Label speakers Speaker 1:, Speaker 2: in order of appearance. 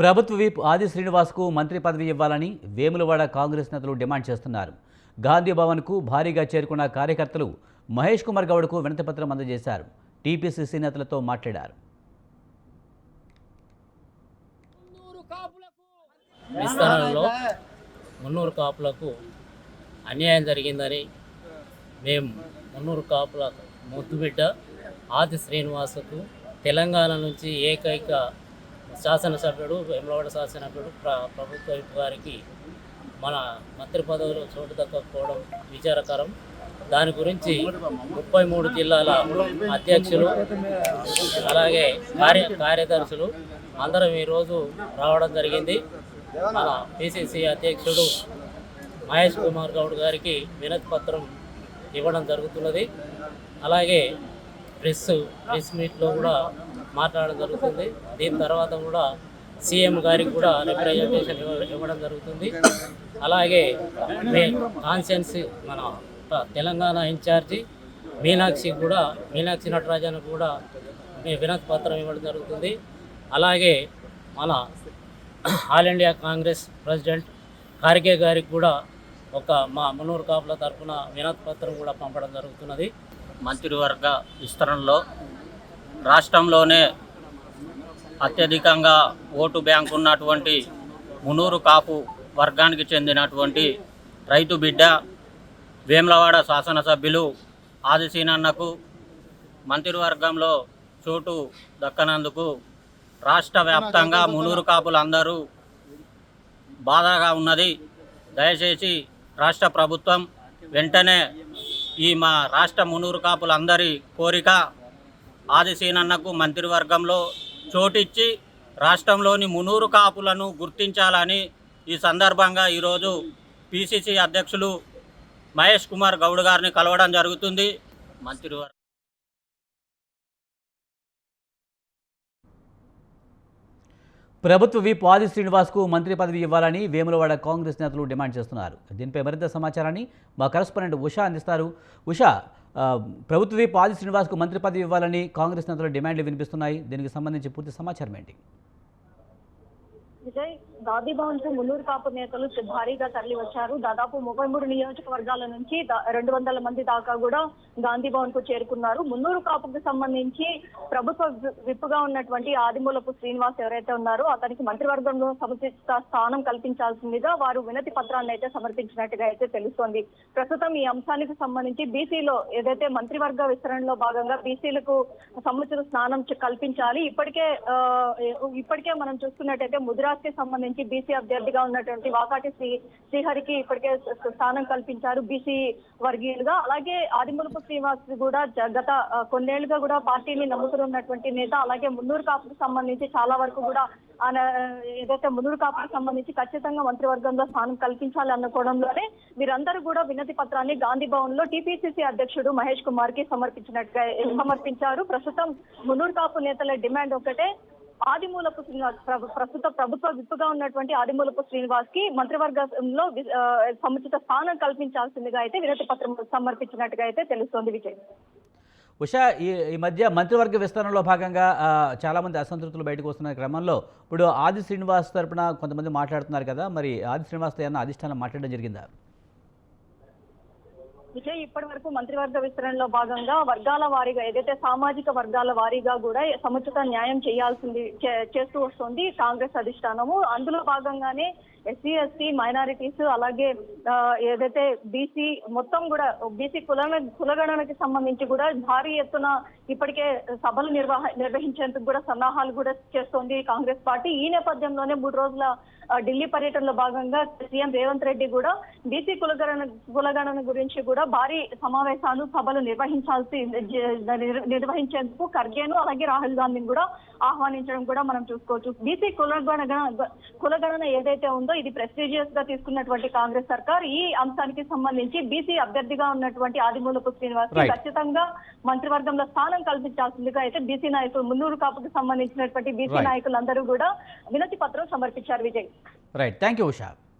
Speaker 1: ప్రభుత్వ విప్ ఆది శ్రీనివాస్కు మంత్రి పదవి ఇవ్వాలని వేములవాడ కాంగ్రెస్ నేతలు డిమాండ్ చేస్తున్నారు. గాంధీ భవన్కు భారీగా చేరుకున్న కార్యకర్తలు మహేష్ కుమార్ గౌడ్కు వినతిపత్రం అందజేశారు. టీపీసీసీ నేతలతో మాట్లాడారు.
Speaker 2: విస్తరణలో మున్నూరు కాపులకు అన్యాయం జరిగిందని మేము మున్నూరు కాపుల ముద్దుబిడ్డ ఆది శ్రీనివాసుకు తెలంగాణ నుంచి ఏకైక శాసనసభ్యుడు వెమ్లవాడ శాసనసభ్యుడు ప్ర ప్రభుత్వ వారికి గారికి మన మంత్రి పదవులు చోటు దక్కకపోవడం విచారకరం. దాని గురించి ముప్పై మూడు జిల్లాల అధ్యక్షులు అలాగే కార్య కార్యదర్శులు అందరం ఈరోజు రావడం జరిగింది. మన పిసిసి అధ్యక్షుడు మహేష్ కుమార్ గౌడ్ గారికి వినతి పత్రం ఇవ్వడం జరుగుతున్నది. అలాగే ప్రెస్ ప్రెస్ మీట్లో కూడా మాట్లాడడం జరుగుతుంది. దీని తర్వాత కూడా సీఎం గారికి కూడా రిప్రజెంటేషన్ ఇవ్వడం జరుగుతుంది. అలాగే కాన్షియన్స్ మన తెలంగాణ ఇన్ఛార్జి మీనాక్షి కూడా మీనాక్షి నటరాజన్ కూడా మీ వినతి పత్రం ఇవ్వడం జరుగుతుంది. అలాగే మన all India Congress president Kharge garu కూడా ఒక మా మునూరు కాపుల తరఫున వినతి పత్రం కూడా పంపడం జరుగుతున్నది. మంత్రివర్గ విస్తరణలో రాష్ట్రంలోనే అత్యధికంగా ఓటు బ్యాంక్ ఉన్నటువంటి మునూరు కాపు వర్గానికి చెందినటువంటి రైతు బిడ్డ వేములవాడ శాసనసభ్యులు ఆదిశీనన్నకు మంత్రివర్గంలో చోటు దక్కనందుకు రాష్ట్ర వ్యాప్తంగా మునూరు కాపులందరూ బాధగా ఉన్నది. దయచేసి రాష్ట్ర ప్రభుత్వం వెంటనే ఈ మా రాష్ట్ర మునూరు కాపులందరి కోరిక ఆదిశీనన్నకు మంత్రివర్గంలో చోటిచ్చి రాష్ట్రంలోని మునూరు కాపులను గుర్తించాలని ఈ సందర్భంగా ఈరోజు పిసిసి అధ్యక్షులు మహేష్ కుమార్ గౌడ్ గారిని కలవడం జరుగుతుంది. మంత్రివర్గం
Speaker 1: ప్రభుత్వ విప్ ఆది శ్రీనివాస్కు మంత్రి పదవి ఇవ్వాలని వేములవాడ కాంగ్రెస్ నేతలు డిమాండ్ చేస్తున్నారు. దీనిపై మరింత సమాచారాన్ని మా కరస్పాండెంట్ ఉషా అందిస్తారు. ఉషా ప్రభుత్వ విప్ ఆది శ్రీనివాస్కు మంత్రి పదవి ఇవ్వాలని కాంగ్రెస్ నేతలు డిమాండ్లు వినిపిస్తున్నాయి. దీనికి సంబంధించి పూర్తి సమాచారం ఏంటి?
Speaker 3: విజయ్ గాంధీ భవన్కు మున్నూరు కాపు నేతలు భారీగా తరలి వచ్చారు. దాదాపు ముప్పై మూడు నియోజకవర్గాల నుంచి రెండు వందల మంది దాకా కూడా గాంధీ భవన్కు చేరుకున్నారు. మున్నూరు కాపుకు సంబంధించి ప్రభుత్వ వి- విప్పుగా ఉన్నటువంటి ఆదిమూలపు శ్రీనివాస్ ఎవరైతే ఉన్నారో అతనికి మంత్రివర్గంలో సముచిత స్థానం కల్పించాల్సిందిగా వారు వినతి పత్రాన్ని అయితే సమర్పించినట్టుగా అయితే తెలుస్తోంది. ప్రస్తుతం ఈ అంశానికి సంబంధించి బీసీలో ఏదైతే మంత్రివర్గ విస్తరణలో భాగంగా బీసీలకు సముచిత స్నానం కల్పించాలి ఇప్పటికే ఇప్పటికే మనం చూసుకున్నట్టయితే ముదిరాజ్కి సంబంధించి బీసీ అభ్యర్థిగా ఉన్నటువంటి వాకాటి శ్రీ శ్రీహరికి ఇప్పటికే స్థానం కల్పించారు బీసీ వర్గీయులుగా. అలాగే ఆదిమూలపు శ్రీనివాస్ కూడా గత కొన్నేళ్ళుగా కూడా పార్టీని నమ్ముతున్నటువంటి నేత. అలాగే మున్నూరు కాపుకు సంబంధించి చాలా వరకు కూడా ఆయన ఏదైతే మున్నూరు కాపుకు సంబంధించి ఖచ్చితంగా మంత్రివర్గంలో స్థానం కల్పించాలి అనుకోవడంలోనే వీరందరూ కూడా వినతి పత్రాన్ని గాంధీ భవన్లో టీపీసీసీ అధ్యక్షుడు మహేష్ కుమార్కి సమర్పించినట్టుగా సమర్పించారు. ప్రస్తుతం మున్నూరు కాపు నేతల డిమాండ్ ఒకటే. ఆదిమూలపు శ్రీనివాస్ ప్రస్తుత ప్రభుత్వ విప్పుగా ఉన్నటువంటి ఆదిమూలపు శ్రీనివాస్కి మంత్రివర్గంలో సముచిత స్థానం కల్పించాల్సిందిగా అయితే వినతి పత్రం సమర్పించినట్టుగా అయితే తెలుస్తోంది విజయ్.
Speaker 1: ఉషా ఈ ఈ మధ్య మంత్రివర్గ విస్తరణలో భాగంగా చాలామంది అసంతృప్తులు బయటకు వస్తున్న క్రమంలో ఇప్పుడు ఆది శ్రీనివాస్ తరపున కొంతమంది మాట్లాడుతున్నారు కదా మరి ఆది శ్రీనివాస్ ఏమన్నా అధిష్టానం మాట్లాడడం జరిగిందా?
Speaker 3: విజయ్ ఇప్పటి వరకు మంత్రివర్గ విస్తరణలో భాగంగా వర్గాల వారీగా ఏదైతే సామాజిక వర్గాల వారీగా కూడా సముచిత న్యాయం చేయాల్సింది చే- చేస్తూ వస్తుంది కాంగ్రెస్ అధిష్టానము. అందులో భాగంగానే ఎస్సీ ఎస్టీ మైనారిటీస్ అలాగే ఆ, ఏదైతే బీసీ మొత్తం కూడా బీసీ కుల కులగణనకి సంబంధించి కూడా భారీ ఎత్తున ఇప్పటికే సభలు నిర్వహ నిర్వహించేందుకు కూడా సన్నాహాలు కూడా చేస్తోంది కాంగ్రెస్ పార్టీ. ఈ నేపథ్యంలోనే మూడు రోజుల ఢిల్లీ పర్యటనలో భాగంగా సీఎం రేవంత్ రెడ్డి కూడా బీసీ కులగణన కులగణన గురించి కూడా భారీ సమావేశాలు సభలు నిర్వహించాల్సి నిర్వహించేందుకు ఖర్గేను అలాగే రాహుల్ గాంధీని కూడా ఆహ్వానించడం కూడా మనం చూసుకోవచ్చు. బీసీ కులగణన కులగణన ఏదైతే ఉందో ఇది ప్రెస్టీజియస్గా తీసుకున్నటువంటి కాంగ్రెస్ సర్కార్ ఈ అంశానికి సంబంధించి బీసీ అభ్యర్థిగా ఉన్నటువంటి ఆదిమూలపు శ్రీనివాస్. ఖచ్చితంగా మంత్రివర్గంలో స్థానం కల్పించాల్సిందిగా అయితే బీసీ నాయకులు మున్నూరు కాపుకు సంబంధించినటువంటి బీసీ. నాయకులందరూ కూడా వినతి పత్రం సమర్పించారు Vijay
Speaker 1: right thank you Usha